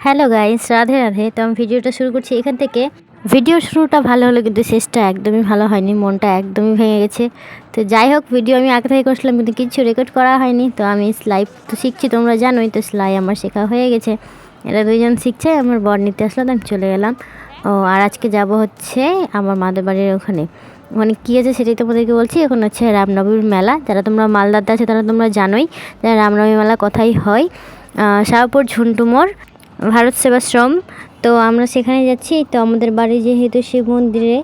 Hello guys Radhe Radhe. তো আমি ভিডিওটা শুরু করছি এখান থেকে। ভিডিও শুরুটা ভালো হলো কিন্তু শেষটা একদমই ভালো হয়নি, মনটা একদমই ভেঙে গেছে। তো যাই হোক, ভিডিও আমি আগে থেকে করছিলাম, কিন্তু কিছু রেকর্ড করা হয়নি। তো আমি সেলাই তো শিখছি, তোমরা জানোই তো সেলাই আমার শেখা হয়ে গেছে। এরা দুইজন শিখছে, আমার বর নিতে আসলো, তো আমি চলে গেলাম ও, আর আজকে যাব হচ্ছে আমার মাদের বাড়ির ওখানে। ওখানে কী আছে সেটাই তোমাদেরকে বলছি, এখন হচ্ছে রামনবমীর মেলা। যারা তোমরা মালদাতে আছে তারা তোমরা জানোই যে রামনবমী মেলা কোথায় হয়। শাহপুর ঝুন্টুমোড় ভারত সেবাশ্রম। তো আমরা সেখানে যাচ্ছি, তো আমাদের বাড়ি যেহেতু শিব মন্দিরে,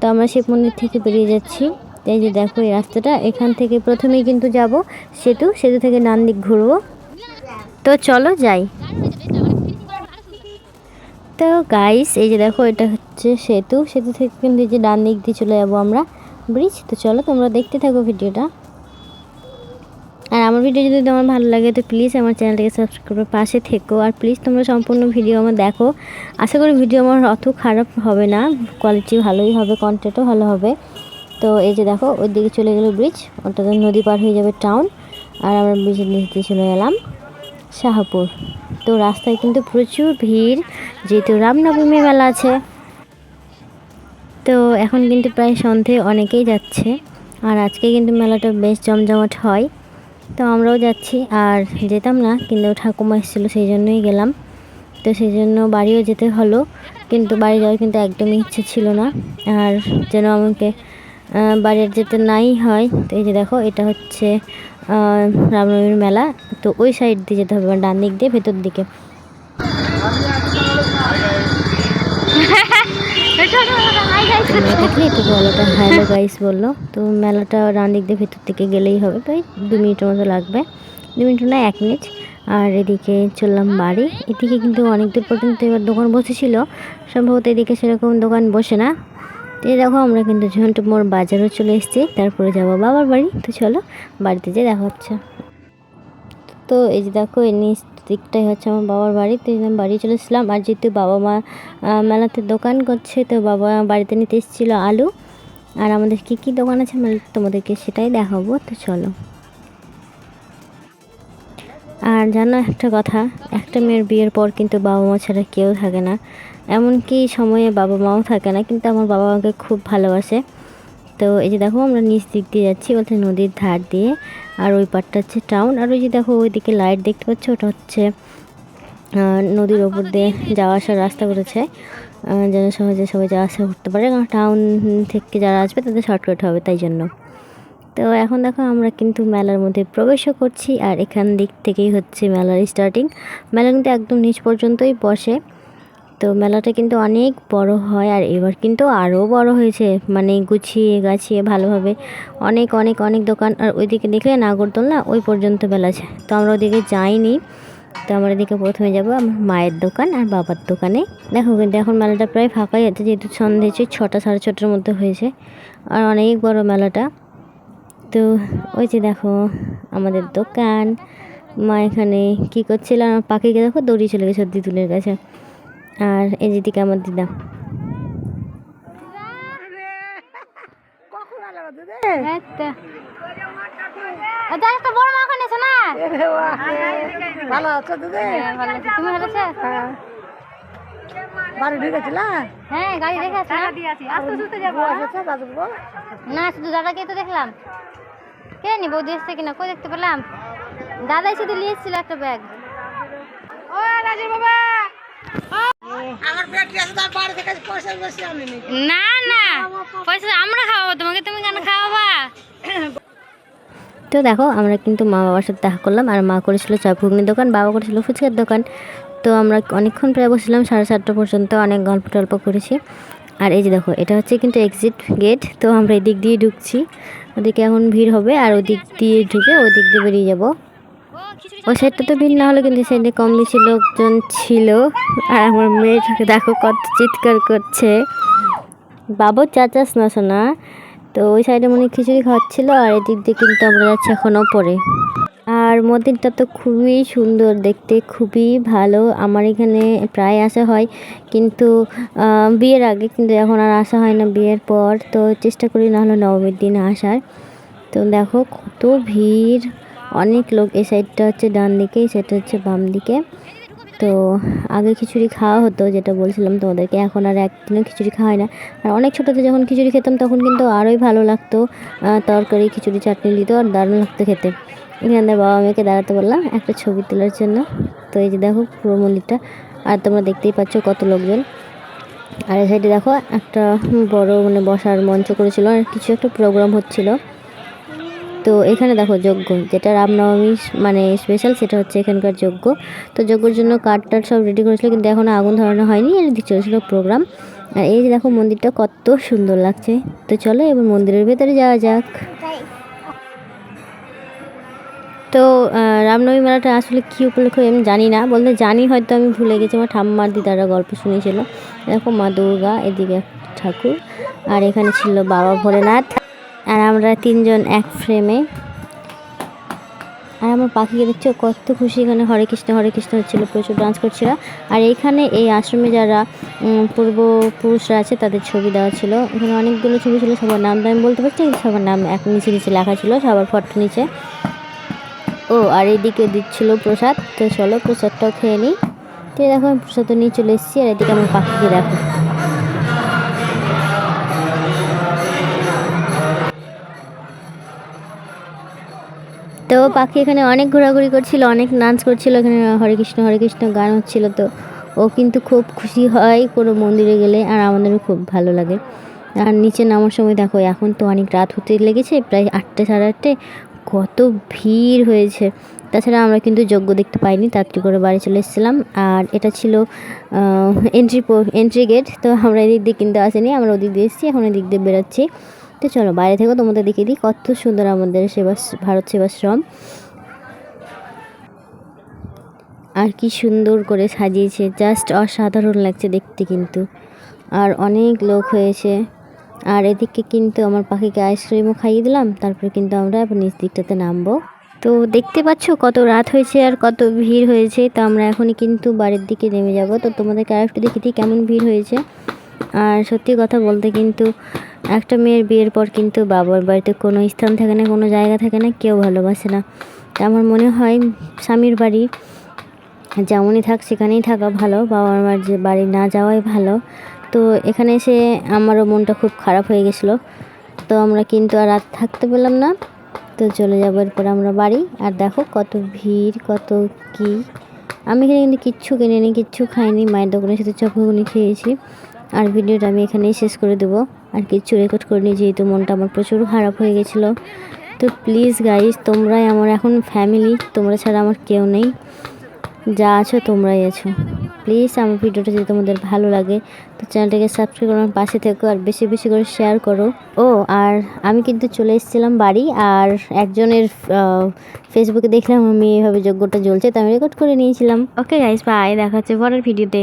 তো আমরা শিব মন্দির থেকে বেরিয়ে যাচ্ছি। তাই যে দেখো এই রাস্তাটা, এখান থেকে প্রথমেই কিন্তু যাব সেতু সেতু থেকে ডান দিক ঘুরবো। তো চলো যাই। তো গাইস এই যে দেখো, এটা হচ্ছে সেতু। সেতু থেকে কিন্তু এই যে ডান দিক দিয়ে চলে যাব আমরা ব্রিজ তো চলো তোমরা দেখতে থাকো ভিডিওটা। আর আমার ভিডিও যদি তোমার ভালো লাগে, তো প্লিজ আমার চ্যানেলটাকে সাবস্ক্রাইব করে পাশে থেকো। আর প্লিজ তোমরা সম্পূর্ণ ভিডিও আমার দেখো। আশা করি ভিডিও আমার অত খারাপ হবে না। কোয়ালিটি ভালোই হবে কন্টেন্টও ভালো হবে। তো এই যে দেখো, ওই দিকে চলে গেলো ব্রিজ ওটাতে নদী পার হয়ে যাবে টাউন আর আমরা ব্রিজের নিচ দিয়ে চলে গেলাম শাহপুর। তো রাস্তায় কিন্তু প্রচুর ভিড়, যেহেতু রামনবমী মেলা আছে। তো এখন কিন্তু প্রায় সন্ধে অনেকেই যাচ্ছে, আর আজকে কিন্তু মেলাটা বেশ জমজমাট হয়। তো আমরাও যাচ্ছি, আর যেতাম না, কিন্তু ঠাকুমা এসেছিল, সেই জন্যই গেলাম। তো সেই জন্য বাড়িও যেতে হলো, কিন্তু বাড়ি যাওয়ার কিন্তু একদমই ইচ্ছে ছিল না, আর যেন আমাকে আহ, বাড়ি আর যেতে নাই হয়। তো এই যে দেখো এটা হচ্ছে রামনবমীর মেলা। তো ওই সাইড দিয়ে যেতে হবে মানে ডান দিক দিয়ে ভেতর দিকে। দেখলে একটু বলোটা হ্যালো গাইস বলল। তো মেলাটা ডান দিক দিয়ে ভেতর থেকে গেলেই হবে। প্রায় দু মিনিটের মতো লাগবে। দু মিনিট না এক মিনিট। আর এদিকে চললাম বাড়ি। এদিকে কিন্তু অনেক দূর পর্যন্ত এবার দোকান বসেছিল। সম্ভবত এদিকে সেরকম দোকান বসে না। তো দেখো, আমরা কিন্তু ঝন্টু মোড় বাজারও চলে এসেছি, তারপরে যাব বাবার বাড়ি। তো চলো, বাড়িতে যেয়ে দেখা হচ্ছে। তো এই যে দেখো, এই নিচ দিকটাই হচ্ছে আমার বাবার বাড়ি। তো আমি বাড়ি চলে এসেছিলাম। আর যেহেতু বাবা মা মেলাতে দোকান করছে, তো বাবা বাড়িতে নিতে এসেছিল আলু। আর আমাদের কী কী দোকান আছে মানে তোমাদেরকে সেটাই দেখাবো। তো চলো। আর জানো একটা কথা, একটা মেয়ের বিয়ের পর কিন্তু বাবা মা ছাড়া কেউ থাকে না। এমনকি সময়ে বাবা মাও থাকে না, কিন্তু আমার বাবা আমাকে খুব ভালোবাসে। তো এই যে দেখো, আমরা নিচ দিক দিয়ে যাচ্ছি বলতে নদীর ধার দিয়ে। আর ওই পারটা হচ্ছে টাউন আর ওই যে দেখো, ওইদিকে লাইট দেখতে পাচ্ছ, ওটা হচ্ছে নদীর ওপর দিয়ে যাওয়া আসার রাস্তা করেছে। যেন সহজে সবাই যাওয়া আসা করতে পারে, কারণ টাউন থেকে যারা আসবে, তাদের শর্টকাট হবে, তাই জন্য। তো এখন দেখো, আমরা কিন্তু মেলার মধ্যে প্রবেশও করছি, আর এখান দিক থেকেই হচ্ছে মেলার স্টার্টিং মেলা কিন্তু একদম নিচ পর্যন্তই বসে। তো মেলাটা কিন্তু অনেক বড় হয় আর এবার কিন্তু আরও বড় হয়েছে। মানে গুছিয়ে, গাছিয়ে ভালোভাবে অনেক অনেক অনেক দোকান। আর ওইদিকে দেখলে নাগরদোলনা ওই পর্যন্ত মেলা আছে। তো আমরা ওদিকে যাইনি। তো আমরা এদিকে প্রথমে যাব আমার মায়ের দোকান আর বাবার দোকানে। দেখো কিন্তু এখন মেলাটা প্রায় ফাঁকাই আছে, যেহেতু সন্ধে হচ্ছে ছটা, সাড়ে ছটার মধ্যে হয়েছে। আর অনেক বড় মেলাটা। তো ওই যে দেখো আমাদের দোকান। মা এখানে কী করছিল? আমার পাখিকে দেখো দৌড়িয়ে চলে গেছে দিদুলের কাছে। আর এই যেদিকে আমার দিদা। একটা বড় মাখন না? ভালো আছো দিদি? হ্যাঁ। তুমি ভালো আছো? বাড়ি ঢুকেছিলা? হ্যাঁ গাড়ি দেখে আসো। না আস্তে সুস্থে যাব না শুধু দাদাকে তো দেখলাম। কে নি বৌদি এসছে কিনা কই দেখতে পেলাম? দাদাই শুধু নিয়ে এসেছিল একটা ব্যাগ। ও রাজের বাবা। আমার পেটি আছে তার বাড়ি থেকে পয়সা বেশি আনিনি না না পয়সা আমরা খাওয়াবো তোমাকে তুমি কেন খাওয়াবা? তো দেখো আমরা কিন্তু মা বাবার সাথে দেখা করলাম আর মা করেছিল চপ ঘুগনির দোকান বাবা করেছিল ফুচকার দোকান। তো আমরা অনেকক্ষণ প্রায় বসছিলাম সাড়ে সাতটা পর্যন্ত অনেক গল্প টল্প করেছি। আর এই যে দেখো এটা হচ্ছে কিন্তু এক্সিট গেট তো আমরা এদিক দিয়ে ঢুকছি। ওদিকে এখন ভিড় হবে আর ওদিক দিয়ে ঢুকে ওদিক দিয়ে বেরিয়ে যাব। ওই সাইডটা তো ভিড় না হলে, কিন্তু সাইডে কম বেশি লোকজন ছিল। আর আমার মেয়েটাকে দেখো কত চিৎকার করছে। বাবু চাচাস না শোনা, তো ওই সাইডে মনে খিচুড়ি খাওয়াচ্ছিল আর এদিক দিয়ে কিন্তু আমরা যাচ্ছি এখন ওপরে। আর মন্দিরটা তো খুবই সুন্দর, দেখতে খুবই ভালো। আমার এখানে প্রায় আসা হয়, কিন্তু বিয়ের আগে কিন্তু এখন আর আসা হয় না বিয়ের পর। তো চেষ্টা করি না হলে নবমীর দিন আসার। তো দেখো কত ভিড়। অনেক লোক এই সাইডটা হচ্ছে ডান দিকে এই সাইডটা হচ্ছে বাম দিকে। তো আগে খিচুড়ি খাওয়া হতো, যেটা বলছিলাম তোমাদেরকে, এখন আর একদিনও খিচুড়ি খাওয়া হয় না। আর অনেক ছোটোতে যখন খিচুড়ি খেতাম, তখন কিন্তু আরোই ভালো লাগতো তরকারি, খিচুড়ি, চাটনি দিত, আর দারুণ লাগতো খেতে। এখানে বাবা মেয়েকে দাঁড়াতে বললাম, একটা ছবি তোলার জন্য। তো এই যে দেখো পুরো মন্দিরটা, আর তোমরা দেখতেই পাচ্ছ কত লোকজন। আর এই সাইডে দেখো একটা বড় মানে বসার মঞ্চ করেছিল, আর কিছু একটা প্রোগ্রাম হচ্ছিল। তো এখানে দেখো যজ্ঞ, যেটা রামনবমী মানে স্পেশাল সেটা হচ্ছে এখানকার যজ্ঞ। তো যজ্ঞর জন্য কাঠ টাট সব রেডি করেছিল, কিন্তু এখনও আগুন ধরানো হয়নি আর চলেছিল প্রোগ্রাম আর এই যে দেখো মন্দিরটা কত সুন্দর লাগছে। তো চলো এবার মন্দিরের ভেতরে যাওয়া যাক। তো রামনবমী মেলাটা আসলে কী উপলক্ষে আমি জানি না, বলতে জানি হয়তো আমি ভুলে গেছি, আমার ঠাম্মার দিদারা গল্প শুনিয়েছিল দেখো মা দুর্গা, এদিকে ঠাকুর, আর এখানে ছিল বাবা ভোলেনাথ। আর আমরা তিনজন এক ফ্রেমে আর আমার পাখিকে দেখছ কত খুশি এখানে। হরে কৃষ্ণ হরে কৃষ্ণ হচ্ছিল, প্রচুর ডান্স করছিল। আর এইখানে এই আশ্রমে যারা পূর্বপুরুষরা আছে, তাদের ছবি দেওয়া ছিল। এখানে অনেকগুলো ছবি ছিল, সবার নাম আমি বলতে পারছি সবার নাম এক নিচে নিচে লেখা ছিল, সবার ফটো নিচে। ও, আর এইদিকে দিচ্ছিল প্রসাদ। তো চলো প্রসাদটাও খেয়ে নিই। তো দেখো, আমি প্রসাদ নিয়ে চলে এসেছি, আর এদিকে আমার পাখিকে দেখো। তো পাখি এখানে অনেক ঘোরাঘুরি করছিল, অনেক নাচ করছিল, এখানে হরে কৃষ্ণ হরে কৃষ্ণ গান হচ্ছিল তো। ও কিন্তু খুব খুশি হয় কোনো মন্দিরে গেলে আর আমাদেরও খুব ভালো লাগে। আর নিচে নামার সময় দেখো, এখন তো অনেক রাত হতে লেগেছে, প্রায় আটটা, সাড়ে আটটে। কত ভিড় হয়েছে। তাছাড়া আমরা কিন্তু যজ্ঞ দেখতে পাইনি তাড়াতাড়ি করে বাড়ি চলে এসেছিলাম। আর এটা ছিল এন্ট্রি পো এন্ট্রি গেট তো আমরা এদিক দিয়ে কিন্তু আসেনি, আমরা ওদিক দিয়ে এসেছি, এখন এদিক দিয়ে বেরোচ্ছি। তো চলো বাইরে থেকেও তোমাদের দেখিয়ে দিই কত সুন্দর আমাদের সেবা ভারত সেবাশ্রম আর কি সুন্দর করে সাজিয়েছে জাস্ট অসাধারণ লাগছে দেখতে কিন্তু। আর অনেক লোক হয়েছে। আর এদিকে কিন্তু আমার পাখিকে আইসক্রিমও খাইয়ে দিলাম, তারপরে কিন্তু আমরা নিচ দিকটাতে নামবো। তো দেখতে পাচ্ছ কত রাত হয়েছে আর কত ভিড় হয়েছে, তো আমরা এখনই কিন্তু বাড়ির দিকে নেমে যাব। তো তোমাদেরকে আরেকটু দেখে দিই কেমন ভিড় হয়েছে। আর সত্যি কথা বলতে কিন্তু একটা মেয়ের বিয়ের পর কিন্তু বাবার বাড়িতে কোনো স্থান থাকে না, কোনো জায়গা থাকে না, কেউ ভালোবাসে না। আমার মনে হয় স্বামীর বাড়ি যেমনই থাক সেখানেই থাকা ভালো বাবা মার যে বাড়ি না যাওয়াই ভালো। তো এখানে এসে আমারও মনটা খুব খারাপ হয়ে গেছিল। তো আমরা কিন্তু আর রাত থাকতে পেলাম না। তো চলে যাব এরপর আমরা বাড়ি। আর দেখো কত ভিড়, কত কি। আমি এখানে কিন্তু কিচ্ছু কিনিনি, কিচ্ছু খাইনি। মায়ের দোকানের সাথে চপগুনি খেয়েছি। আর ভিডিওটা আমি এখানেই শেষ করে দেবো। আর কিছু রেকর্ড করিনি, যেহেতু মনটা আমার প্রচুর খারাপ হয়ে গেছিল। তো প্লিজ গাইজ তোমরাই আমার এখন ফ্যামিলি তোমরা ছাড়া আমার কেউ নেই। যা আছো তোমরাই আছো। প্লিজ আমার ভিডিওটা যদি তোমাদের ভালো লাগে, তো চ্যানেলটাকে সাবস্ক্রাইব করে, আমার পাশে থেকো, আর বেশি বেশি করে শেয়ার করো। ও, আর আমি কিন্তু চলে এসেছিলাম বাড়ি, আর একজনের ফেসবুকে দেখলাম আমি এভাবে যোগ্যটা জ্বলছে, তো আমি রেকর্ড করে নিয়েছিলাম। ওকে গাইস বাই দেখা হচ্ছে পরের ভিডিওতে